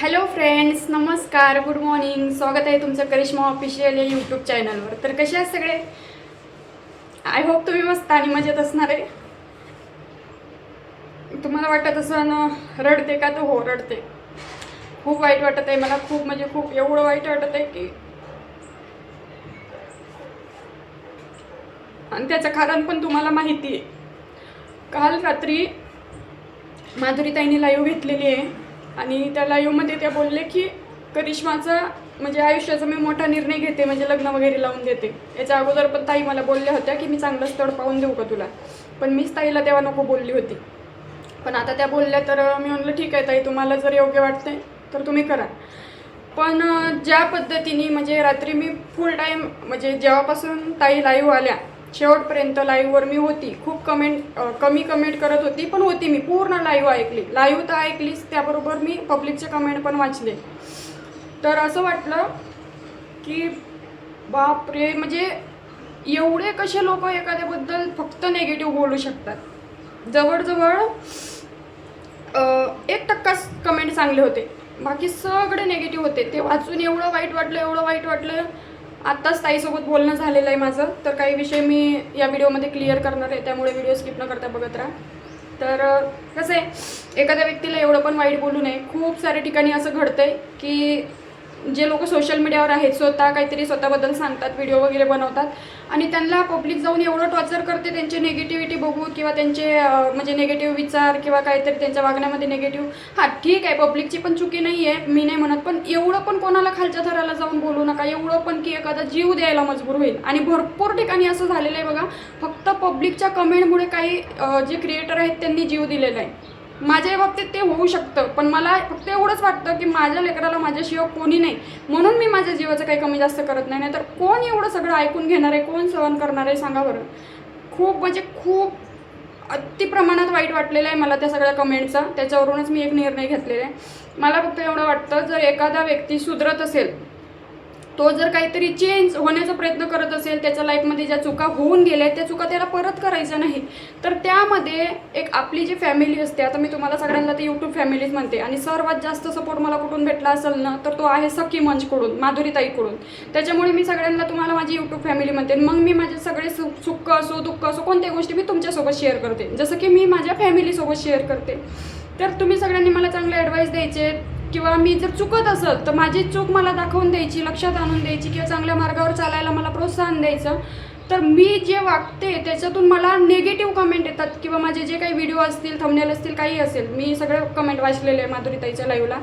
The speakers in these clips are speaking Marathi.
हॅलो फ्रेंड्स नमस्कार. गुड मॉर्निंग स्वागत आहे तुमचं करिश्मा ऑफिशियल या यूट्यूब चॅनलवर तर कसे आहात सगळे? आय होप तुम्ही मस्त आणि मजेत असणार आहे. तुम्हाला वाटत असं ना रडते का तर हो रडते. खूप वाईट वाटत आहे. मला खूप म्हणजे खूप एवढं वाईट वाटत आहे की. आणि त्याचं कारण पण तुम्हाला माहिती आहे. काल रात्री माधुरीताईंनी लाईव्ह घेतलेली आहे. आणि त्या लाईव्हमध्ये त्या बोलले की करिश्माचा म्हणजे आयुष्याचा मी मोठा निर्णय घेते म्हणजे लग्न वगैरे लावून देते. याच्या अगोदर पण ताई मला बोलल्या होत्या की मी चांगलं स्थळ पाहून देऊ का तुला? पण मीच ताईला तेव्हा नको बोलली होती. पण आता त्या बोलल्या तर मी म्हणलं ठीक आहे ताई तुम्हाला जर योग्य वाटते तर तुम्ही करा. पण ज्या पद्धतीने म्हणजे रात्री मी फुल टाईम म्हणजे जेव्हापासून ताई लाईव्ह आल्या शेवटपर्यंत लाईव्हवर मी होती. खूप कमेंट कमी कमेंट करत होती पण होती मी. पूर्ण लाईव्ह ऐकली. लाईव्ह तर ऐकलीच त्याबरोबर मी पब्लिकचे कमेंट पण वाचले. तर असं वाटलं की बापरे म्हणजे एवढे कसे लोक एखाद्याबद्दल फक्त नेगेटिव्ह बोलू शकतात? जवळजवळ एक टक्काच कमेंट चांगले होते. बाकी सगळे नेगेटिव्ह होते. ते वाचून एवढं वाईट वाटलं एवढं वाईट वाटलं आत्ताच ताईसोबत बोलणं झालेलं आहे माझं. तर काही विषय मी या व्हिडिओमध्ये क्लिअर करणार आहे त्यामुळे व्हिडिओ स्किप न करता बघत राहा. तर कसं आहे एखाद्या व्यक्तीला एवढं पण वाईट बोलू नये. खूप साऱ्या ठिकाणी असं घडतं आहे की जे लोक सोशल मीडियावर आहेत स्वतः काहीतरी स्वतःबद्दल सांगतात व्हिडिओ वगैरे बनवतात. आणि त्यांना पब्लिक जाऊन एवढं टॉर्चर करते त्यांचे निगेटिव्हिटी बघून किंवा त्यांचे म्हणजे निगेटिव्ह विचार किंवा काहीतरी त्यांच्या वागण्यामध्ये निगेटिव्ह हां ठीक आहे पब्लिकची पण चुकी नाही आहे मी नाही म्हणत पण एवढं पण कोणाला खालच्या थराला जाऊन बोलू नका एवढं पण की एखादा जीव द्यायला मजबूर होईल. आणि भरपूर ठिकाणी असं झालेलं आहे बघा फक्त पब्लिकच्या कमेंटमुळे काही जे क्रिएटर आहेत त्यांनी जीव दिलेला आहे. माझ्या बाबतीत ते होऊ शकतं पण मला फक्त एवढंच वाटतं की माझ्या लेकराला माझ्याशिवाय कोणी नाही. म्हणून मी माझ्या जीवाचं काही कमी जास्त करत नाही नाहीतर कोण एवढं सगळं ऐकून घेणार आहे कोण सहन करणार आहे सांगा बरं. खूप म्हणजे खूप अति प्रमाणात वाईट वाटलेलं आहे मला त्या सगळ्या कमेंटचा त्याच्यावरूनच मी एक निर्णय घेतलेला आहे. मला फक्त एवढं वाटतं जर एखादा व्यक्ती सुधरत असेल तो जर काहीतरी चेंज होण्याचा प्रयत्न करत असेल त्याच्या लाईफमध्ये ज्या चुका होऊन गेल्या त्या चुका त्याला परत करायच्या नाही तर त्यामध्ये एक आपली जी फॅमिली असते आता मी तुम्हाला सगळ्यांना ते यूट्यूब फॅमिलीज म्हणते आणि सर्वात जास्त सपोर्ट मला कुठून भेटला असेल ना तर तो आहे सखी मंचकडून माधुरीताईकडून. त्याच्यामुळे मी सगळ्यांना तुम्हाला माझी यूट्यूब फॅमिली म्हणते मग मी माझे सगळे सुख सुख असो दुःख असो कोणत्या गोष्टी मी तुमच्यासोबत शेअर करते. जसं की मी माझ्या फॅमिलीसोबत शेअर करते. तर तुम्ही सगळ्यांनी मला चांगले ॲडवाईस द्यायचे किंवा मी जर चुकत असेल तर माझी चूक मला दाखवून द्यायची लक्षात आणून द्यायची किंवा चांगल्या मार्गावर चालायला मला प्रोत्साहन द्यायचं. तर मी जे वागते त्याच्यातून मला निगेटिव्ह कमेंट येतात किंवा माझे जे काही व्हिडिओ असतील थंबनेल असतील काही असेल मी सगळे कमेंट वाचलेले आहे माधुरीताईच्या लाईव्हला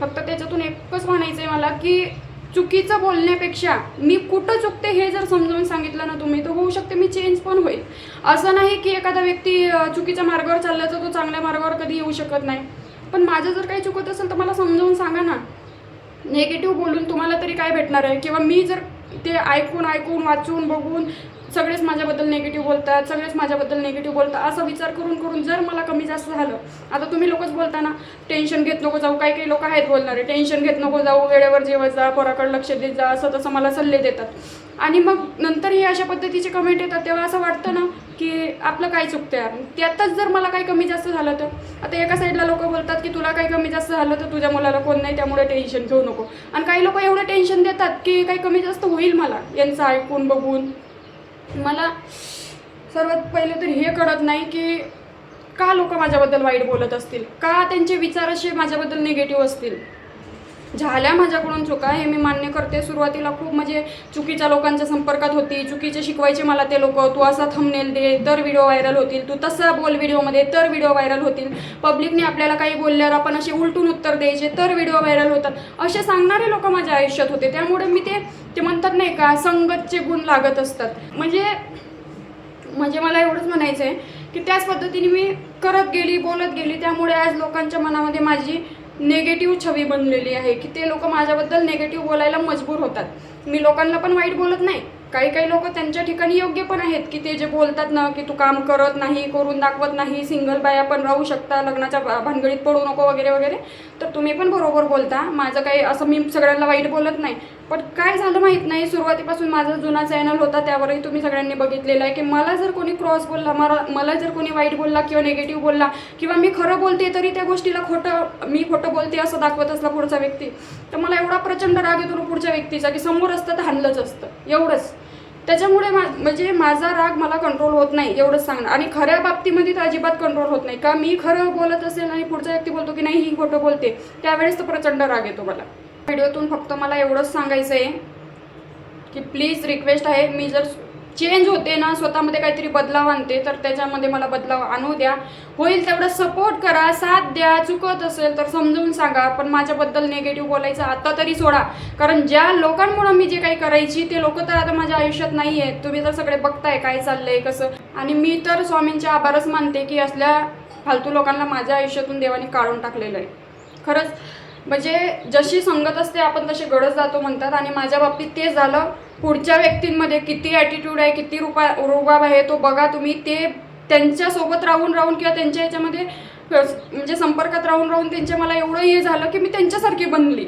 फक्त त्याच्यातून एकच म्हणायचं आहे मला की चुकीचं बोलण्यापेक्षा मी कुठं चुकते हे जर समजावून सांगितलं ना तुम्ही तर होऊ शकते मी चेंज पण होईल. असं नाही की एखादा व्यक्ती चुकीच्या मार्गावर चालला तर तो चांगल्या मार्गावर कधी येऊ शकत नाही. पण माझं जर काही चुकत असेल तर मला समजावून सांगा ना. नेगेटिव्ह बोलून तुम्हाला तरी काय भेटणार आहे? किंवा मी जर ते ऐकून ऐकून वाचून बघून सगळेच माझ्याबद्दल नेगेटिव्ह बोलतात सगळेच माझ्याबद्दल नेगेटिव्ह बोलतात. असा विचार करून करून जर मला कमी जास्त झालं आता तुम्ही लोकच बोलता ना टेन्शन घेत नको जाऊ. काही काही लोक आहेत बोलणारे टेन्शन घेत नको जाऊ वेळेवर जेवत जा पोराकडे लक्ष देत जा असं तसं मला सल्ले देतात. आणि मग नंतर हे अशा पद्धतीचे कमेंट येतात तेव्हा असं वाटतं ना की आपलं काय चुकतं यार? त्यातच जर मला काही कमी जास्त झालं तर? आता एका साईडला लोक बोलतात की तुला काही कमी जास्त झालं तर तुझ्या मुलाला कोण नाही त्यामुळे टेन्शन घेऊ नको. आणि काही लोक एवढं टेन्शन देतात की काही कमी जास्त होईल मला यांचं ऐकून बघून. मला सर्वात पहिले तर हे कळत नाही की का लोक माझ्याबद्दल वाईट बोलत असतील? का त्यांचे विचार असे माझ्याबद्दल निगेटिव्ह असतील? झाल्या माझ्याकडून चुका हे मी मान्य करते. सुरुवातीला खूप म्हणजे चुकीच्या लोकांच्या संपर्कात होती चुकीचे शिकवायचे मला ते लोक. तू असा थंबनेल दे तर व्हिडिओ व्हायरल होतील. तू तसा बोल व्हिडिओमध्ये तर व्हिडिओ व्हायरल होतील. पब्लिकने आपल्याला काही बोलल्यावर आपण असे उलटून उत्तर द्यायचे तर व्हिडिओ व्हायरल होतात. असे सांगणारे लोक माझ्या आयुष्यात होते. त्यामुळे मी ते ते म्हणतात नाही का संगतचे गुण लागत असतात. म्हणजे म्हणजे मला एवढंच म्हणायचं आहे की त्याच पद्धतीने मी करत गेली बोलत गेली. त्यामुळे आज लोकांच्या मनामध्ये माझी नेगेटिव्ह छवी बनलेली आहे की ते लोक माझ्याबद्दल नेगेटिव्ह बोलायला मजबूर होतात. मी लोकांना पण वाईट बोलत नाही. काही काही लोक त्यांच्या ठिकाणी योग्य पण आहेत की ते जे बोलतात ना की तू काम करत नाही करून दाखवत नाही सिंगल बाया पण राहू शकता लग्नाच्या भानगडीत पडू नको वगैरे वगैरे तर तुम्ही पण बरोबर बोलता. माझं काही असं मी सगळ्यांना वाईट बोलत नाही. पण काय झालं माहीत नाही. सुरुवातीपासून माझा जुना चॅनल होता त्यावरही तुम्ही सगळ्यांनी बघितलेलं आहे की मला जर कोणी क्रॉस बोलला मला मला जर कोणी वाईट बोलला किंवा निगेटिव्ह बोलला किंवा मी खरं बोलते तरी त्या गोष्टीला खोटं मी खोटं बोलते असं दाखवत असला पुढचा व्यक्ती तर मला एवढा प्रचंड राग येतो पुढच्या व्यक्तीचा की समोर असतं तर हाणलंच असतं. एवढंच. त्याच्यामुळे मा म्हणजे माझा राग मला कंट्रोल होत नाही एवढंच सांगणं. आणि खऱ्या बाबतीमध्ये तर अजिबात कंट्रोल होत नाही. का मी खरं बोलत असेल आणि पुढचा व्यक्ती बोलतो की नाही ही खोटं बोलते त्यावेळेस तर प्रचंड राग येतो मला. व्हिडिओतून फक्त मला एवढंच सांगायचं आहे की प्लीज रिक्वेस्ट आहे. मी जर चेंज होते ना स्वतःमध्ये काहीतरी बदलाव आणते तर त्याच्यामध्ये मला बदलाव आणू द्या. होईल तेवढं सपोर्ट करा साथ द्या चुकत असेल तर समजून सांगा पण माझ्याबद्दल निगेटिव्ह बोलायचं आता तरी सोडा. कारण ज्या लोकांमुळं मी जे काही करायची ते लोक तर आता माझ्या आयुष्यात नाही आहेत तुम्ही तर सगळे बघताय काय चाललंय कसं. आणि मी तर स्वामींचे आभारच मानते की असल्या फालतू लोकांना माझ्या आयुष्यातून देवाने काढून टाकलेलं आहे. खरंच म्हणजे जशी संगत असते आपण तसे गडच जातो म्हणतात. आणि माझ्या बाबतीत ते झालं. पुढच्या व्यक्तींमध्ये किती ॲटिट्यूड आहे किती रुपा रुबाब आहे तो बघा तुम्ही. ते त्यांच्यासोबत राहून राहून किंवा त्यांच्या ह्याच्यामध्ये म्हणजे संपर्कात राहून राहून त्यांच्या मला एवढं हे झालं की मी त्यांच्यासारखी बनली.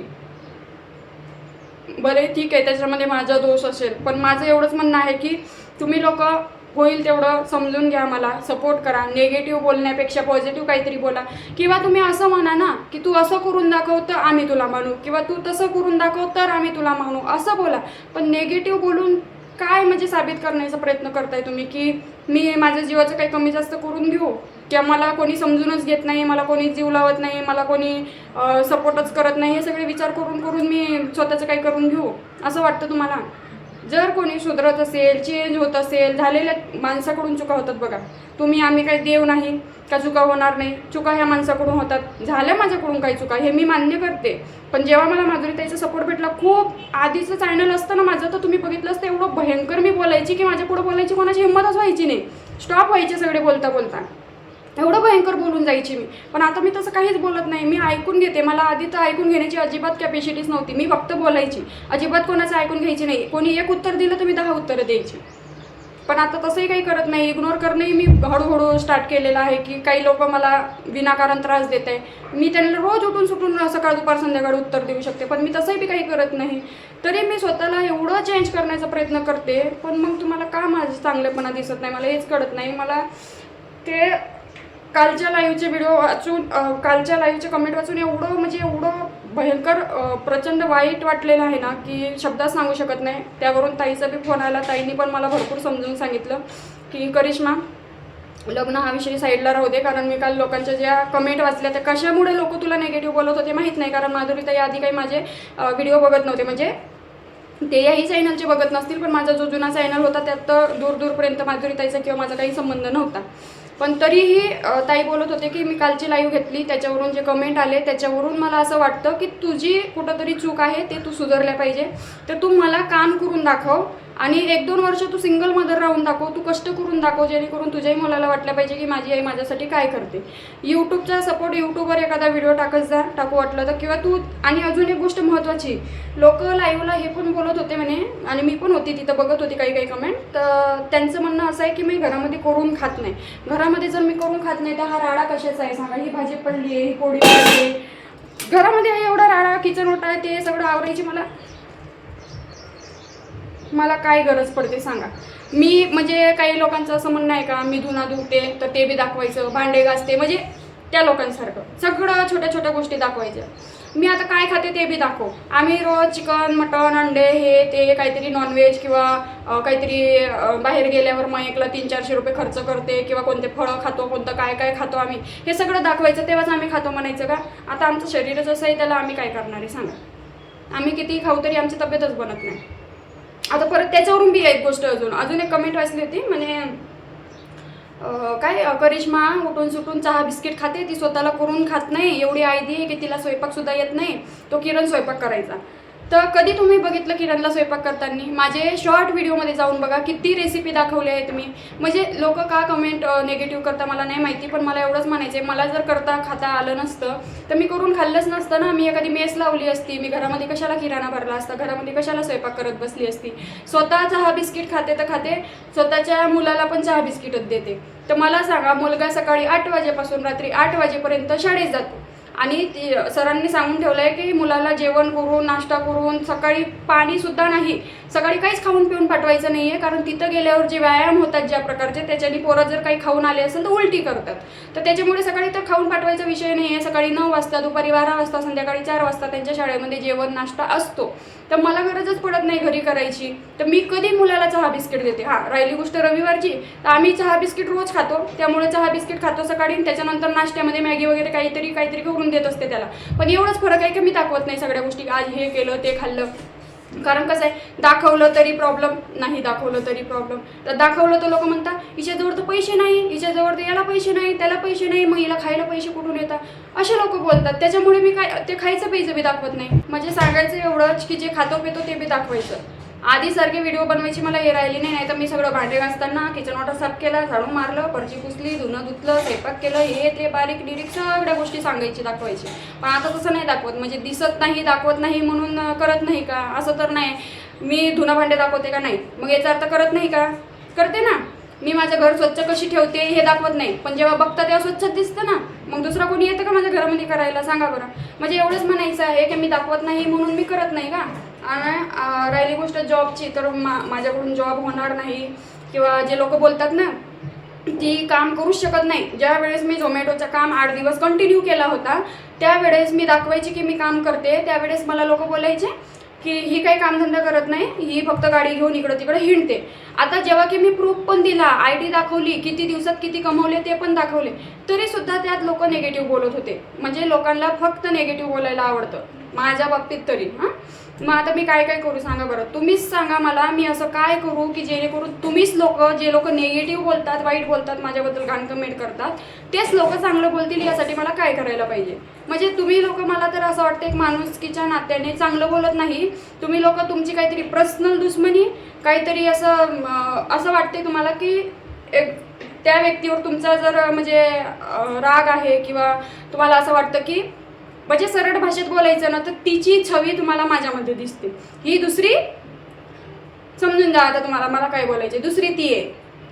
बरे ठीक आहे त्याच्यामध्ये माझा दोष असेल. पण माझं एवढंच म्हणणं आहे की तुम्ही लोक होईल तेवढं समजून घ्या मला सपोर्ट करा. निगेटिव्ह बोलण्यापेक्षा पॉझिटिव्ह काहीतरी बोला. किंवा तुम्ही असं म्हणा ना की तू असं करून दाखव तर आम्ही तुला मानू किंवा तू तसं करून दाखव तर आम्ही तुला मानू असं बोला. पण नेगेटिव्ह बोलून काय म्हणजे साबित करण्याचा प्रयत्न करताय तुम्ही? की मी माझ्या जीवाचं काही कमी जास्त करून घेऊ? किंवा मला कोणी समजूनच घेत नाही मला कोणी जीव लावत नाही मला कोणी सपोर्टच करत नाही? हे सगळे विचार करून करून मी स्वतःचं काही करून घेऊ? असं वाटतं तुम्हाला? जर कोणी सुधरत असेल चेंज होत असेल झालेल्या माणसाकडून चुका होतात बघा. तुम्ही आम्ही काही देव नाही का चुका होणार नाही? चुका ह्या माणसाकडून होतात. झाल्या माझ्याकडून काही चुका हे मी मान्य करते. पण जेव्हा मला माधुरीताईचा सपोर्ट भेटला खूप आधीचं चॅनल असतं ना माझं तर तुम्ही बघितलं असतं एवढं भयंकर मी बोलायची की माझ्या पुढं बोलायची कोणाची हिंमतच व्हायची नाही. स्टॉप व्हायचे सगळे बोलता बोलता. एवढं भयंकर बोलून जायची मी. पण आता मी तसं काहीच बोलत नाही. मी ऐकून घेते. मला आधी तर ऐकून घेण्याची अजिबात कॅपॅसिटीच नव्हती. मी फक्त बोलायची. अजिबात कोणाचं ऐकून घ्यायची नाही. कोणी एक उत्तर दिलं तर मी दहा उत्तरं द्यायची. पण आता तसंही काही करत नाही. इग्नोर करणंही मी हळूहळू स्टार्ट केलेलं आहे की काही लोक मला विनाकारण त्रास देत आहे मी त्यांना रोज उठून सुटून सकाळ दुपार संध्याकाळ उत्तर देऊ शकते. पण मी तसंही बी काही करत नाही. तरी मी स्वतःला एवढं चेंज करण्याचा प्रयत्न करते. पण मग तुम्हाला का माझं चांगलेपणा दिसत नाही? मला हेच कळत नाही. मला ते कालच्या लाईव्हचे व्हिडिओ वाचून कालच्या लाईव्हचे कमेंट वाचून एवढं म्हणजे एवढं भयंकर प्रचंड वाईट वाटलेलं आहे ना की शब्दात सांगू शकत नाही. त्यावरून ताईचा बी फोन आला. ताईंनी पण मला भरपूर समजून सांगितलं की करिश्मा लग्न हा विषय साईडला राहू दे. कारण मी काल लोकांच्या ज्या कमेंट वाचल्या त्या कशामुळे लोक तुला नेगेटिव्ह बोलत होते माहीत नाही. कारण माधुरी ताई आधी काही माझे व्हिडिओ बघत नव्हते. म्हणजे ते याही चॅनलचे बघत नसतील पण माझा जो जुना चॅनल होता त्यात तर दूर दूरपर्यंत माधुरीताईचा किंवा माझा काही संबंध नव्हता. पण तरीही ताई बोलत होते की मी कालची लाईव्ह घेतली त्याच्यावरून जे कमेंट आले त्याच्यावरून मला असं वाटतं की तुझी कुठंतरी चूक आहे ते तू सुधारल्या पाहिजे. तर तू मला काम करून दाखव. आणि एक दोन वर्ष तू सिंगल मदर राहून दाखव तू कष्ट करून दाखव जेणेकरून तुझ्याही मुलाला वाटलं पाहिजे की माझी आई माझ्यासाठी काय करते. यूट्यूबचा सपोर्ट यूट्यूबवर एखादा व्हिडिओ टाकत जा टाकू वाटलं तर. किंवा तू आणि अजून एक गोष्ट महत्त्वाची लोक लाईव्हला हे पण बोलत होते म्हणे आणि मी पण होती तिथं बघत होती काही काही कमेंट तर त्यांचं म्हणणं असं आहे की मी घरामध्ये करून खात नाही. घरामध्ये जर मी करून खात नाही तर हा राडा कशाचा आहे? सांगा ही भाजी पडली आहे ही पोळी पडली आहे. घरामध्ये एवढा राडा किचन ओटा आहे ते सगळं आवरायची मला मला काय गरज पडते सांगा. मी म्हणजे काही लोकांचं असं म्हणणं आहे का मी धुना धुते तर ते बी दाखवायचं भांडे घासते म्हणजे त्या लोकांसारखं. सगळं छोट्या छोट्या गोष्टी दाखवायच्या. मी आता काय खाते ते बी दाखव. आम्ही रोज चिकन मटन अंडे हे ते काहीतरी नॉनव्हेज किंवा काहीतरी बाहेर गेल्यावर मग एकला तीन चारशे रुपये खर्च करते किंवा कोणते फळं खातो कोणतं काय काय खातो आम्ही. हे सगळं दाखवायचं तेव्हाच आम्ही खातो म्हणायचं का? आता आमचं शरीरच असं आहे त्याला आम्ही काय करणार आहे सांगा. आम्ही किती खाऊ तरी आमची तब्येतच बनत नाही. आता परत त्याच्यावरून बी एक गोष्ट अजून अजून एक कमेंट वाचली होती म्हणे काय करिश्मा उठून सुटून चहा बिस्किट खाते ती स्वतःला करून खात नाही एवढी आयदी आहे की तिला स्वयंपाक सुद्धा येत नाही तो किरण स्वयंपाक करायचा. तर कधी तुम्ही बघितलं किरणला स्वयंपाक करताना? माझे शॉर्ट व्हिडिओमध्ये जाऊन बघा किती रेसिपी दाखवल्या आहेत मी. म्हणजे लोक का कमेंट नेगेटिव्ह करता मला नाही माहिती पण मला एवढंच म्हणायचं आहे मला जर करता खाता आलं नसतं तर मी करून खाल्लंच नसतं ना. मी एखादी मेस लावली असती मी घरामध्ये कशाला किराणा भरला असता? घरामध्ये कशाला स्वयंपाक करत बसली असती? स्वतः चहा बिस्किट खाते तर खाते स्वतःच्या मुलाला पण चहा बिस्किटच देते. तर मला सांगा मुलगा सकाळी आठ वाजेपासून रात्री आठ वाजेपर्यंत शाळेत जातो. आणि सरांनी सांगून ठेवलं आहे की मुलाला जेवण करून नाश्ता करून सकाळी पाणीसुद्धा नाही. सकाळी काहीच खाऊन पिऊन पाठवायचं नाही आहे कारण तिथं गेल्यावर जे व्यायाम होतात ज्या प्रकारचे त्याच्याने पोरं जर काही खाऊन आले असेल तर उलटी करतात. तर त्याच्यामुळे सकाळी तर खाऊन पाठवायचा विषय नाही आहे सकाळी नऊ वाजता दुपारी बारा वाजता संध्याकाळी चार वाजता त्यांच्या शाळेमध्ये जेवण नाश्ता असतो. तर मला गरजच पडत नाही घरी करायची. तर मी कधी मुलाला चहा बिस्किट देते? हां राहिली गोष्ट रविवारची. तर आम्ही चहा बिस्किट रोज खातो. त्यामुळे चहा बिस्किट खातो सकाळी. आणि त्याच्यानंतर नाश्त्यामध्ये मॅगी वगैरे काहीतरी काहीतरी करून देत असते त्याला. पण एवढंच फरक आहे की मी दाखवत नाही सगळ्या गोष्टी. आज हे केलं ते खाल्लं. कारण कसं आहे दाखवलं तरी प्रॉब्लेम नाही दाखवलं तरी प्रॉब्लेम तर दाखवलं तर लोक म्हणतात हिच्याजवळ तर पैसे नाही हिच्याजवळ तर याला पैसे नाही त्याला पैसे नाही मग हिला खायला पैसे कुठून येतात? असे लोक बोलतात. त्याच्यामुळे मी काय ते खायचं प्यायचं बी दाखवत नाही. म्हणजे सांगायचं एवढंच की जे खातो पितो ते बी दाखवायचं. आधी सारखे व्हिडिओ बनवायची मला हे राहिली नाही नाही तर मी सगळं भांडे घासताना किचन वॉटर साफ केला झाडू मारलं फरची पुसली धुणं धुतलं स्वयंपाक केलं हे ते बारीक निरीक सगळ्या गोष्टी सांगायची दाखवायची. पण आता तसं नाही दाखवत म्हणजे दिसत नाही दाखवत नाही म्हणून करत नाही का? असं तर नाही. मी धुणं भांडे दाखवते का? नाही. मग याचा अर्थ करत नाही का? करते ना. मी माझं घर स्वच्छ कशी ठेवते हे दाखवत नाही. पण जेव्हा बघता तेव्हा स्वच्छ दिसतं ना. मग दुसरा कोणी येतं का माझ्या घरामध्ये करायला? सांगा बरं. म्हणजे एवढंच म्हणायचं आहे की मी दाखवत नाही म्हणून मी करत नाही का? आणि राहिली गोष्ट जॉबची तर मा माझ्याकडून जॉब होणार नाही. किंवा जे लोक बोलतात ना ती काम करूच शकत नाही. ज्या वेळेस मी झोमॅटोचं काम आठ दिवस कंटिन्यू केला होता त्यावेळेस मी दाखवायची की मी काम करते. त्यावेळेस मला लोक बोलायचे की ही काही कामधंदा करत नाही. ही फक्त गाडी घेऊन इकडं तिकडं हिंडते. आता जेव्हा की मी प्रूफ पण दिला आय डी दाखवली किती दिवसात किती कमवले ते पण दाखवले तरी सुद्धा त्यात लोक निगेटिव्ह बोलत होते. म्हणजे लोकांना फक्त निगेटिव्ह बोलायला आवडतं. माझ्या बाबतीत तरी हां? मग आता मी काय काय करू सांगा बरं. तुम्हीच सांगा मला मी असं काय करू की जेणेकरून तुम्हीच लोक जे लोक निगेटिव्ह बोलतात वाईट बोलतात माझ्याबद्दल घाण कमेंट करतात तेच लोक चांगलं बोलतील यासाठी मला काय करायला पाहिजे? म्हणजे तुम्ही लोक मला तर असं वाटतं एक माणुसकीच्या नात्याने चांगलं बोलत नाही. तुम्ही लोक तुमची काहीतरी पर्सनल दुश्मनी काहीतरी असं असं वाटते तुम्हाला की एक त्या व्यक्तीवर तुमचा जर म्हणजे राग आहे किंवा तुम्हाला असं वाटतं की म्हणजे सरळ भाषेत बोलायचं ना तर तिची छवी तुम्हाला माझ्यामध्ये दिसते. ही दुसरी समजून जा आता तुम्हाला मला काय बोलायचे दुसरी ती आहे.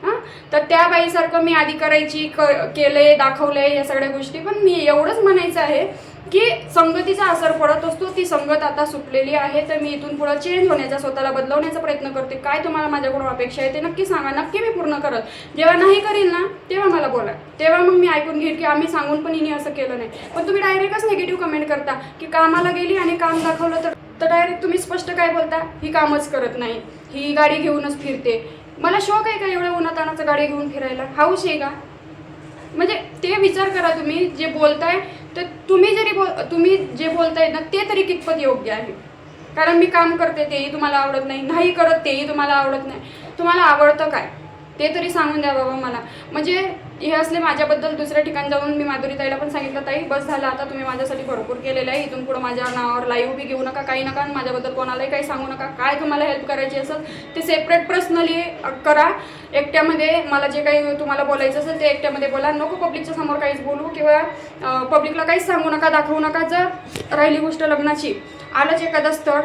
हां? तर त्या बाईसारखं मी आधी करायची क केलंय आहे या सगळ्या गोष्टी पण मी एवढंच म्हणायचं आहे की संगतीचा असर पडत असतो ती संगत आता सुटलेली आहे तर मी इथून पुढं चेंज होण्याचा स्वतःला बदलवण्याचा प्रयत्न करते. काय तुम्हाला माझ्याकडून अपेक्षा आहे ते नक्की सांगा नक्की मी पूर्ण करत जेव्हा नाही करील ना तेव्हा मला बोला. तेव्हा मग मी ऐकून घेईल की आम्ही सांगून पण हिने असं केलं नाही. पण तुम्ही डायरेक्टच निगेटिव्ह कमेंट करता की कामाला गेली आणि काम दाखवलं तर तर डायरेक्ट तुम्ही स्पष्ट काय बोलता? ही कामच करत नाही. ही गाडी घेऊनच फिरते. मला शौक आहे का एवढ्या उन्हातानाचं गाडी घेऊन फिरायला? हाऊस आहे का? म्हणजे ते विचार करा तुम्ही जे बोलताय तर तुम्ही जरी बोल तुम्ही जे बोलताय ना ते तरी कितपत योग्य आहे. कारण मी काम करते तेही तुम्हाला आवडत नाही. नाही करत तेही तुम्हाला आवडत नाही. तुम्हाला आवडतं काय? ते तरी सांगून द्या बाबा मला. म्हणजे हे असले माझ्याबद्दल दुसऱ्या ठिकाणी जाऊन मी माधुरी ताईला पण सांगितलं ताई बस झालं आता तुम्ही माझ्यासाठी भरपूर केलेलं आहे. इथून पुढं माझ्या नावावर लाईव्ह बी घेऊ नका काही नका आणि माझ्याबद्दल कोणालाही काही सांगू नका. काय तुम्हाला हेल्प करायची असेल ते सेपरेट पर्सनली करा. एकट्यामध्ये मला जे काही तुम्हाला बोलायचं असेल ते एकट्यामध्ये बोला. नको पब्लिकच्या समोर काहीच बोलू किंवा पब्लिकला काहीच सांगू नका दाखवू नका. जर राहिली गोष्ट लग्नाची आलंच एखादं स्थळ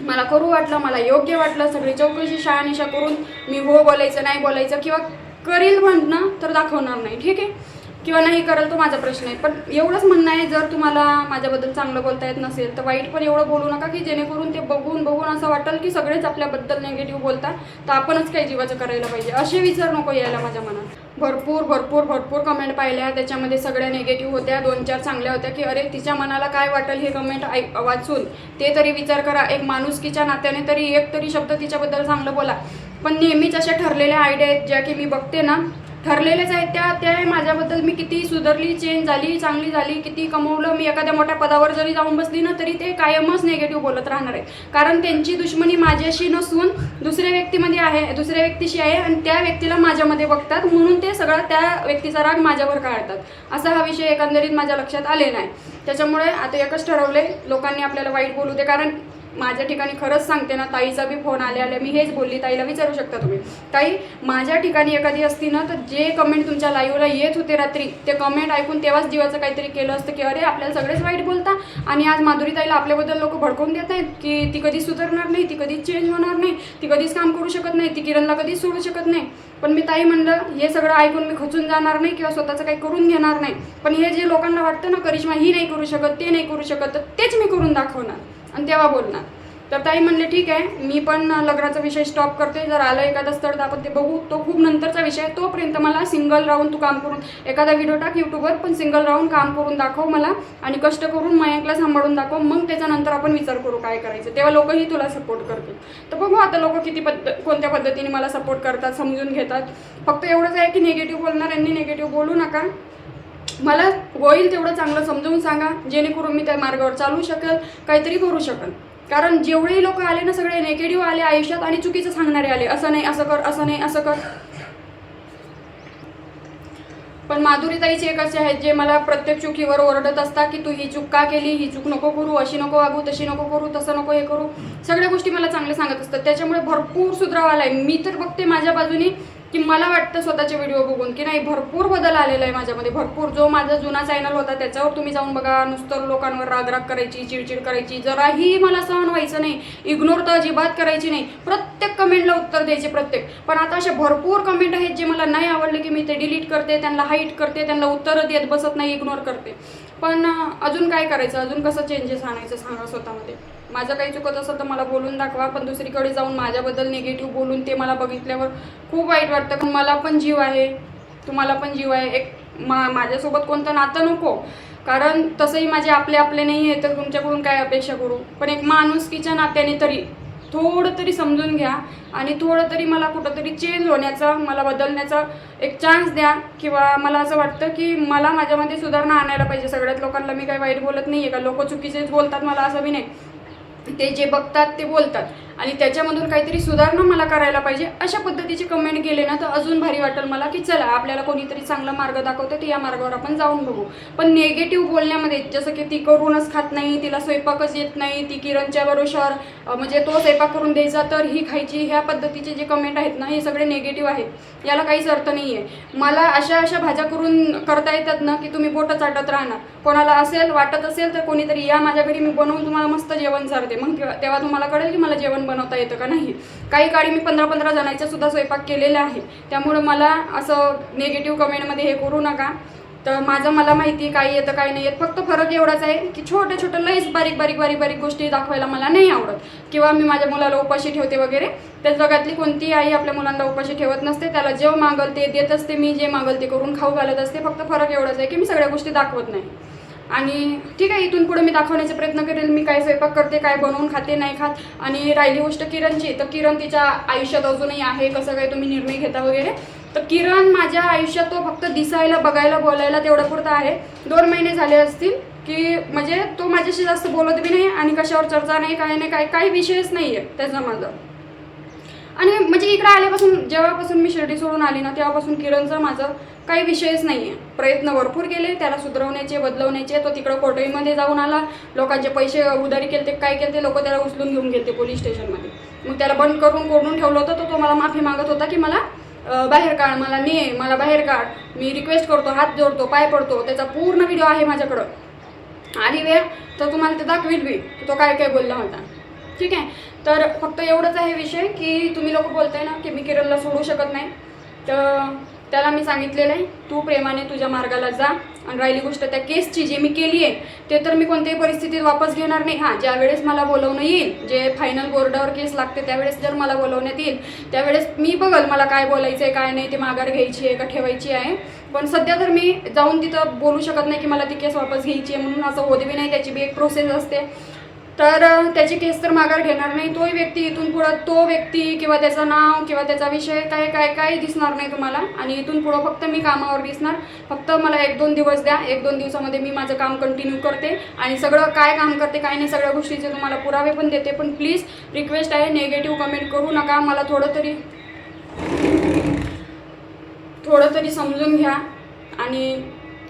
मला करू वाटलं मला योग्य वाटलं सगळी चौकशी शहानिशा करून मी हो बोलायचं नाही बोलायचं किंवा करील म्हणणं तर दाखवणार नाही ठीक आहे? किंवा नाही करेल तो माझा प्रश्न आहे. पण एवढंच म्हणणं आहे जर तुम्हाला माझ्याबद्दल चांगलं बोलता येत नसेल तर वाईट पण एवढं बोलू नका की जेणेकरून ते बघून बघून असं वाटेल की सगळेच आपल्याबद्दल निगेटिव्ह बोलतात तर आपणच काही जीवाचं करायला पाहिजे. असे विचार नको यायला माझ्या मनात. भरपूर भरपूर भरपूर कमेंट पाहिल्या. त्याच्यामध्ये सगळ्या निगेटिव्ह होत्या दोन चार चांगल्या होत्या की अरे तिच्या मनाला काय वाटेल हे कमेंट ऐक वाचून. ते तरी विचार करा. एक माणुसकीच्या नात्याने तरी एक तरी शब्द तिच्याबद्दल चांगलं बोला. पण नेहमीच अशा ठरलेल्या आयडिया आहेत ज्या की मी बघते ना. ठरलेल्याच आहेत त्या त्या माझ्याबद्दल मी किती सुधारली चेंज झाली चांगली झाली किती कमवलं. मी एखाद्या मोठ्या पदावर जरी जाऊन बसली ना तरी ते कायमच निगेटिव्ह बोलत राहणार आहे कारण त्यांची दुश्मनी माझ्याशी नसून दुसऱ्या व्यक्तीमध्ये आहे दुसऱ्या व्यक्तीशी आहे आणि त्या व्यक्तीला माझ्यामध्ये बघतात. म्हणून ते सगळं त्या व्यक्तीचा राग माझ्यावर काढतात. असा हा विषय एकंदरीत माझ्या लक्षात आलेला आहे. त्याच्यामुळे आता एकच ठरवले लोकांनी आपल्याला वाईट बोलू दे. कारण माझ्या ठिकाणी खरंच सांगते ना ताईचा बी फोन आले आले मी हेच बोलली ताईला विचारू शकता तुम्ही. ताई माझ्या ठिकाणी एखादी असती ना तर जे कमेंट तुमच्या लाईव्हला येत होते रात्री ते कमेंट ऐकून तेव्हाच जीवाचं काहीतरी केलं असतं की अरे आपल्याला सगळेच वाईट बोलता. आणि आज माधुरी ताईला आपल्याबद्दल लोक भडकवून देत आहेत की ती कधीच सुधारणार नाही ती कधीच चेंज होणार नाही ती कधीच काम करू शकत नाही ती किरणला कधीच सोडू शकत नाही. पण मी ताई म्हणलं हे सगळं ऐकून मी खचून जाणार नाही किंवा स्वतःचं काही करून घेणार नाही. पण हे जे लोकांना वाटतं ना करिश्मा ही नाही करू शकत ते नाही करू शकत तर तेच मी करून दाखवणार. आणि तेव्हा बोलणार. तर ताई म्हणले ठीक आहे मी पण लग्नाचा विषय स्टॉप करते. जर आलं एखादा स्थळ तर आपण ते बघू. तो खूप नंतरचा विषय आहे. तोपर्यंत मला सिंगल राहून तू काम करून एखादा व्हिडिओ टाक यूट्यूबवर पण सिंगल राहून काम करून दाखव मला आणि कष्ट करून मयंकला सांभाळून दाखव. मग त्याच्यानंतर आपण विचार करू काय करायचं. तेव्हा लोकही तुला सपोर्ट करतील. तर बघू आता लोक किती पद्ध कोणत्या पद्धतीने मला सपोर्ट करतात समजून घेतात. फक्त एवढंच आहे की निगेटिव्ह बोलणाऱ्यांनी निगेटिव्ह बोलू नका. मला होईल तेवढं चांगलं समजवून सांगा जेणेकरून मी त्या मार्गावर चालू शकेल काहीतरी करू शकेल. कारण जेवढेही लोक आले ना सगळे नेगेटिव्ह आले आयुष्यात आणि चुकीचं सांगणारे आले असं नाही असं कर असं नाही असं कर. पण माधुरीताईचे एक असे आहेत जे मला प्रत्येक चुकीवर ओरडत असतात की तू ही चूक का केली ही चूक नको करू अशी नको वागू तशी नको करू तसं नको हे करू. सगळ्या गोष्टी मला चांगल्या सांगत असतात. त्याच्यामुळे भरपूर सुधारावा आलाय. मी तर बघते माझ्या बाजूने की मला वाटतं स्वतःचे व्हिडिओ बघून की नाही भरपूर बदल आलेला आहे माझ्यामध्ये. भरपूर जो माझा जुना चॅनल होता त्याच्यावर तुम्ही जाऊन बघा नुसतं लोकांवर रागराग करायची चिडचिड करायची. जराही मला सहन व्हायचं नाही. इग्नोर तर अजिबात करायची नाही. प्रत्येक कमेंटला उत्तर द्यायचे प्रत्येक. पण आता असे भरपूर कमेंट आहेत जे मला नाही आवडले की मी ते डिलीट करते त्यांना हाईट करते त्यांना उत्तरं देत बसत नाही इग्नोर करते. पण अजून काय करायचं? अजून कसं चेंजेस आणायचं सांगा स्वतःमध्ये? माझं काही चुकत असेल तर मला बोलून दाखवा पण दुसरीकडे जाऊन माझ्याबद्दल निगेटिव्ह बोलून ते मला बघितल्यावर खूप वाईट वाटतं. पण मला पण जीव आहे. तुम्हाला पण जीव आहे. एक मा माझ्यासोबत कोणतं नातं नको. कारण तसंही माझे आपले आपले नाही आहे तर तुमच्याकडून काय अपेक्षा करू? पण एक माणुसकीच्या नात्याने तरी थोडं तरी समजून घ्या आणि थोडं तरी मला कुठंतरी चेंज होण्याचा मला बदलण्याचा एक चान्स द्या. किंवा मला असं वाटतं की मला माझ्यामध्ये सुधारणा आणायला पाहिजे. सगळ्यात लोकांना मी काही वाईट बोलत नाही आहे का? लोक चुकीचेच बोलतात मला असं बी नाही. ते जे बघतात ते बोलतात. आणि त्याच्यामधून काहीतरी सुधारणा मला करायला पाहिजे. अशा पद्धतीचे कमेंट केले ना तर अजून भारी वाटेल मला की चला आपल्याला कोणीतरी चांगला मार्ग दाखवते तर या मार्गावर आपण जाऊन बघू. पण नेगेटिव्ह बोलण्यामध्ये जसं की ती करूनच खात नाही तिला स्वयंपाकच येत नाही ती किरणच्या बरोबर म्हणजे तो स्वयंपाक करून द्यायचा तर ही खायची ह्या पद्धतीचे जे कमेंट आहेत ना हे सगळे नेगेटिव्ह आहेत. याला काहीच अर्थ नाही आहे मला अशा अशा भाज्या करून करता येतात ना की तुम्ही बोटं चाटत राहणार. कोणाला असेल वाटत असेल तर कोणीतरी या माझ्या घरी मी बनवून तुम्हाला मस्त जेवण झाले मग तेव्हा तुम्हाला कळेल की मला जेवण बनवता येतं का नाही? काही काळी मी पंधरा पंधरा जणांच्या सुद्धा स्वयंपाक केलेला आहे. त्यामुळं मला असं निगेटिव्ह कमेंटमध्ये हे करू नका. तर माझं मला माहिती आहे काय येतं काय नाही येत. फक्त फरक एवढाच आहे की छोटे छोटे लईच बारीक बारीक बारीक बारीक गोष्टी दाखवायला मला नाही आवडत. किंवा मी माझ्या मुलाला उपाशी ठेवते वगैरे त्या जगातली कोणतीही आई आपल्या मुलांना उपाशी ठेवत नसते. त्याला जे मागल ते देत असते मी जे मागल ते करून खाऊ घालत असते. फक्त फरक एवढाच आहे की मी सगळ्या गोष्टी दाखवत नाही. आणि ठीक आहे इथून पुढे मी दाखवण्याचा प्रयत्न करेल. मी काय स्वयंपाक करते काय बनवून खाते नाही खात. आणि राहिली गोष्ट किरणची तर किरण तिच्या आयुष्यात अजूनही आहे कसं काय तुम्ही निर्णय घेता वगैरे. तर किरण माझ्या आयुष्यात तो फक्त दिसायला बघायला बोलायला तेवढं पुरता आहे. दोन महिने झाले असतील की म्हणजे तो माझ्याशी जास्त बोलत बी नाही आणि कशावर चर्चा नाही काय नाही काय काही विषयच नाही आहे त्याचा माझा. आणि म्हणजे इकडे आल्यापासून जेव्हापासून मी शिर्डी सोडून आली ना तेव्हापासून किरणचं माझं काही विषयच नाही आहे प्रयत्न भरपूर केले त्याला सुधरवण्याचे बदलवण्याचे तो तिकडं कोटईमध्ये जाऊन आला. लोकांचे पैसे उधारी केले ते काय केले ते लोक त्याला उचलून घेऊन गेले पोलीस स्टेशनमध्ये. मग त्याला बंद करून कोडून ठेवलं होतं तर तो मला माफी मागत होता की मला बाहेर काढ मला ने मला बाहेर काढ. मी रिक्वेस्ट करतो हात जोडतो पाय पडतो त्याचा पूर्ण व्हिडिओ आहे माझ्याकडं. आली वेळ तर तुम्हाला ते दाखवील बी तो काय काय बोलला होता. ठीक आहे? तर फक्त एवढंच आहे विषय की तुम्ही लोक बोलताय ना की मी केरळला सोडू शकत नाही. तर त्याला मी सांगितलेलं आहे तू प्रेमाने तुझ्या मार्गाला जा आणि राहिली गोष्ट त्या केसची जी मी केली आहे ते तर मी कोणत्याही परिस्थितीत वापस घेणार नाही. हां ज्यावेळेस मला बोलवणं येईल जे फायनल बोर्डावर केस लागते त्यावेळेस जर मला बोलवण्यात येईल त्यावेळेस मी बघल मला काय बोलायचं आहे काय नाही ते माघार घ्यायची आहे का ठेवायची आहे. पण सध्या तर मी जाऊन तिथं बोलू शकत नाही की मला ती केस वापस घ्यायची आहे म्हणून असं होत बी नाही त्याची बी एक प्रोसेस असते. तर त्याची केस तर माघार घेणार नाही. तोही व्यक्ती इथून पुढं तो व्यक्ती किंवा त्याचं नाव किंवा त्याचा विषय काय काय काय दिसणार नाही तुम्हाला. आणि इथून पुढं फक्त मी कामावर दिसणार. फक्त मला एक दोन दिवस द्या. एक दोन दिवसामध्ये मी माझं काम कंटिन्यू करते. आणि सगळं काय काम करते काय नाही सगळ्या गोष्टीचे तुम्हाला पुरावे पण देते. पण प्लीज रिक्वेस्ट आहे नेगेटिव्ह कमेंट करू नका. मला थोडं तरी थोडं तरी समजून घ्या. आणि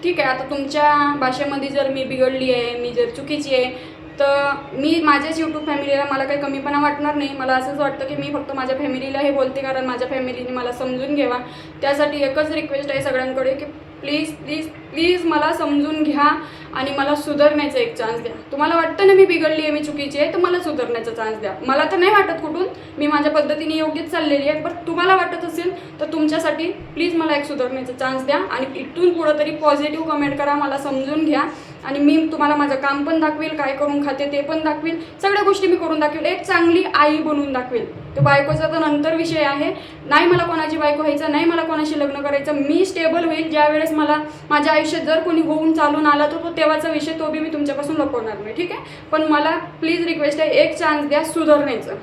ठीक आहे आता तुमच्या भाषेमध्ये जर मी बिघडली आहे मी जर चुकीची आहे तर मी माझ्याच यूट्यूब फॅमिलीला मला काही कमीपणा वाटणार नाही. मला असंच वाटतं की मी फक्त माझ्या फॅमिलीला हे बोलते कारण माझ्या फॅमिलीने मला समजून घ्यावा. त्यासाठी एकच रिक्वेस्ट आहे सगळ्यांकडे की प्लीज प्लीज प्लीज मला समजून घ्या आणि मला सुधारण्याचा एक चान्स द्या. तुम्हाला वाटतं ना मी बिघडली आहे मी चुकीची आहे तर मला सुधारण्याचा चान्स द्या. मला तर नाही वाटत कुठून. मी माझ्या पद्धतीने योग्यच चाललेली आहे. पण तुम्हाला वाटत असेल तर तुमच्यासाठी प्लीज मला एक सुधारण्याचा चान्स द्या आणि इथून पुढं तरी पॉझिटिव्ह कमेंट करा मला समजून घ्या. आणि मी तुम्हाला माझं काम पण दाखवेल काय करून खाते ते पण दाखवेल सगळ्या गोष्टी मी करून दाखवेल. एक चांगली आई बनवून दाखवेल. तो बायकोचा तर नंतर विषय आहे. नाही मला कोणाची बायको व्हायचं नाही मला कोणाशी लग्न करायचं मी स्टेबल होईल. ज्या वेळेस मला माझ्या आयुष्यात जर कोणी होऊन चालून आला तर तो तेव्हाचा विषय तो बी मी तुमच्यापासून लपवणार नाही ठीक आहे? पण मला प्लीज रिक्वेस्ट आहे एक चान्स द्या सुधारण्याचं.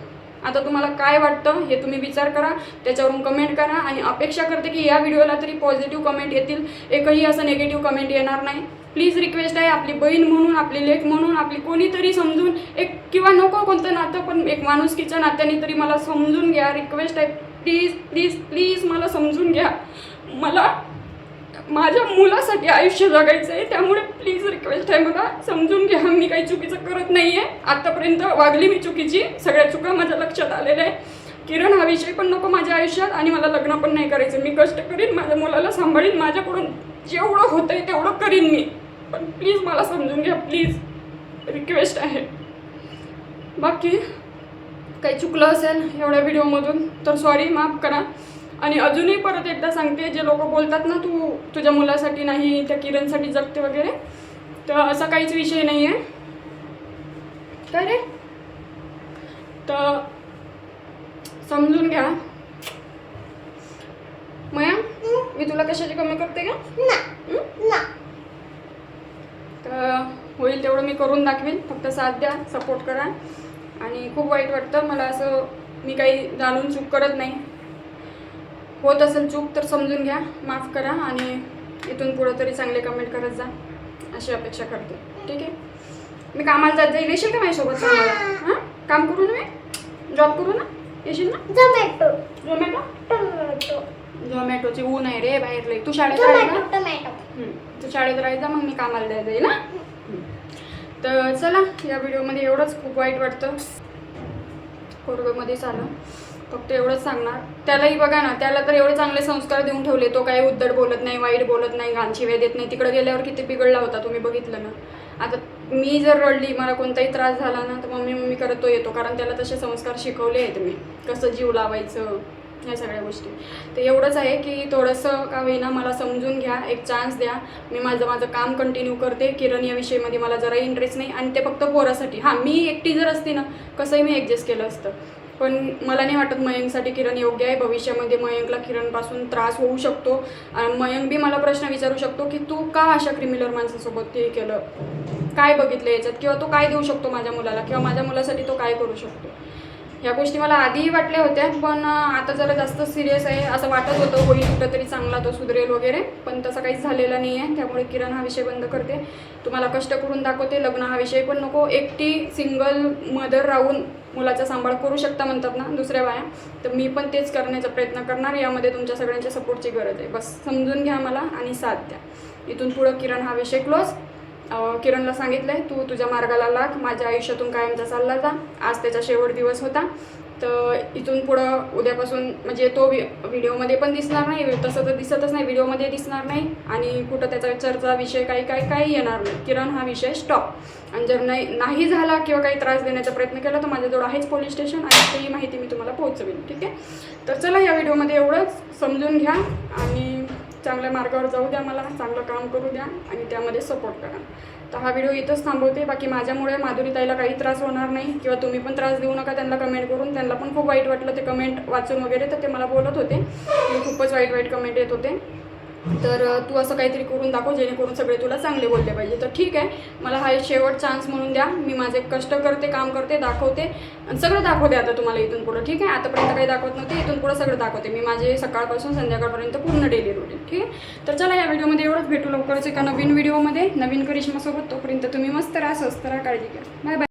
आता तुम्हाला काय वाटतं हे तुम्ही विचार करा त्याच्यावरून कमेंट करा आणि अपेक्षा करते की या व्हिडिओला तरी पॉझिटिव्ह कमेंट येतील. एकही असं निगेटिव्ह कमेंट येणार नाही. प्लीज रिक्वेस्ट आहे आपली बहीण म्हणून आपली लेख म्हणून आपली कोणीतरी समजून एक किंवा नको कोणतं नातं पण एक माणुसकीच्या नात्याने तरी मला समजून घ्या. रिक्वेस्ट आहे प्लीज प्लीज प्लीज मला समजून घ्या. मला माझ्या मुलासाठी आयुष्य जगायचं आहे त्यामुळे प्लीज रिक्वेस्ट आहे मला. समजून घ्या मी काही चुकीचं करत नाही आहे आत्तापर्यंत वागली मी चुकीची. सगळ्या चुका माझ्या लक्षात आलेल्या आहे किरण हा विषय पण नको माझ्या आयुष्यात आणि मला लग्न पण नाही करायचं. मी कष्ट करीन माझ्या मुलाला सांभाळीन माझ्याकडून जेवढं होतं आहे तेवढं करीन मी. पण प्लीज मला समजून घ्या प्लीज. रिक्वेस्ट आहे. बाकी काही चुकलं असेल एवढ्या व्हिडिओमधून तर सॉरी माफ करा. आणि अजूनही परत एकदा सांगते जे लोक बोलतात ना तू तुझ्या मुलासाठी नाही त्या किरणसाठी जगते वगैरे तर असा काहीच विषय नाही आहे काय रे? तर समजून घ्या. मया मी तुला कशाची कमी करते का? हं? तर होईल तेवढं मी करून दाखवेन. फक्त साथ द्या सपोर्ट करा. आणि खूप वाईट वाटतं. मला असं मी काही जाणून चूक करत नाही. होत असेल चूक तर समजून घ्या. माफ करा आणि इथून पुढं तरी चांगले कमेंट करत जा. अशी अपेक्षा करते. ठीक आहे? मी कामाला जात जाईल. येशील का माझ्यासोबत कामाला? हां? काम करू ना मी? जॉब करू ना? येशील ना? झोमॅटो टोमॅटो झोमॅटोची ऊन आहे रे बाहेर लई. तू शाळेत टोमॅटो. तू शाळेत राहायचा मग मी कामाला द्यायला जाईल ना तर चला या व्हिडिओमध्ये एवढंच खूप वाईट वाटतं. कोरोनामध्येच आलं फक्त एवढंच सांगणार. त्यालाही बघा ना त्याला तर एवढे चांगले संस्कार देऊन ठेवले. तो काही उद्धट बोलत नाही वाईट बोलत नाही घाण शिव्या देत नाही. तिकडे गेल्यावर किती बिघडला होता तुम्ही बघितलं ना. आता मी जर रडली मला कोणताही त्रास झाला ना तर मम्मी मम्मी करत तो येतो. कारण त्याला तसे संस्कार शिकवले आहेत मी. कसं जीव लावायचं? ह्या सगळ्या गोष्टी. तर एवढंच आहे की थोडंसं का होईना मला समजून घ्या एक चान्स द्या. मी माझं माझं काम कंटिन्यू करते. किरण या विषयीमध्ये मला जरा इंटरेस्ट नाही आणि ते फक्त पोरासाठी. हां मी एकटी जर असते ना कसंही मी ॲडजस्ट केलं असतं. पण मला नाही वाटत मयंकसाठी किरण योग्य आहे. भविष्यामध्ये मयंकला किरणपासून त्रास होऊ शकतो. आणि मयंक बी मला प्रश्न विचारू शकतो की तू का अशा क्रिमिनल माणसासोबत ते केलं? काय बघितलं याच्यात? किंवा तो काय देऊ शकतो माझ्या मुलाला? किंवा माझ्या मुलासाठी तो काय करू शकतो? या गोष्टी मला आधीही वाटल्या होत्या पण आता जरा जास्त सिरियस आहे असं वाटत होतं. होईल कुठं तरी चांगला तो सुधरेल वगैरे पण तसं काहीच झालेला नाही आहे त्यामुळे किरण हा विषय बंद करते. तुम्हाला कष्ट करून दाखवते. लग्न हा विषय पण नको. एकटी सिंगल मदर राहून मुलाचा सांभाळ करू शकता म्हणतात ना दुसऱ्या बाया. तर मी पण तेच करण्याचा प्रयत्न करणार. यामध्ये तुमच्या सगळ्यांच्या सपोर्टची गरज आहे. बस समजून घ्या मला आणि साथ द्या. इथून पुढं किरण हा विषय क्लोज किरणला सांगितलं आहे तू तुझ्या मार्गाला लाग माझ्या आयुष्यातून कायमचा चालला जा. आज त्याचा शेवट दिवस होता. तर इथून पुढं उद्यापासून म्हणजे तो वि व्हिडिओमध्ये पण दिसणार नाही तसं तर दिसतच नाही व्हिडिओमध्ये दिसणार नाही. आणि कुठं त्याचा चर्चा विषय काही काही काही येणार नाही. किरण हा विषय स्टॉप आणि जर नाही नाही झाला किंवा काही त्रास देण्याचा प्रयत्न केला तर माझ्याजवळ आहेच पोलीस स्टेशन आणि ती माहिती मी तुम्हाला पोहोचवेन. ठीक आहे? तर चला या व्हिडिओमध्ये एवढंच. समजून घ्या आणि चांगल्या मार्गावर जाऊ द्या मला चांगलं काम करू द्या आणि त्यामध्ये सपोर्ट करा. तर हा व्हिडिओ इथंच थांबवते. बाकी माझ्यामुळे माधुरी ताईला काही त्रास होणार नाही किंवा तुम्ही पण त्रास देऊ नका त्यांना कमेंट करून. त्यांना पण खूप वाईट वाटलं ते कमेंट वाचून वगैरे तर ते मला बोलत होते. की खूपच वाईट वाईट कमेंट येत होते. तर तू असं काहीतरी करून दाखव जेणेकरून सगळे तुला चांगले बोलले पाहिजे. तर ठीक आहे मला हा एक शेवट चान्स म्हणून द्या. मी माझे कष्ट करते काम करते दाखवते. आणि सगळं दाखवते आता तुम्हाला इथून पुढं ठीक आहे? आतापर्यंत काही दाखवत नव्हते इथून पुढं सगळं दाखवते. मी माझे सकाळपासून संध्याकाळपर्यंत पूर्ण डेली रुटीन ठीक आहे? तर चला या व्हिडिओमध्ये एवढंच. भेटू लवकरच एका नवीन व्हिडिओमध्ये. नवीन करिश्मासोबत तोपर्यंत तुम्ही मस्त राहा स्वस्त राहा काळजी घ्या. Bye bye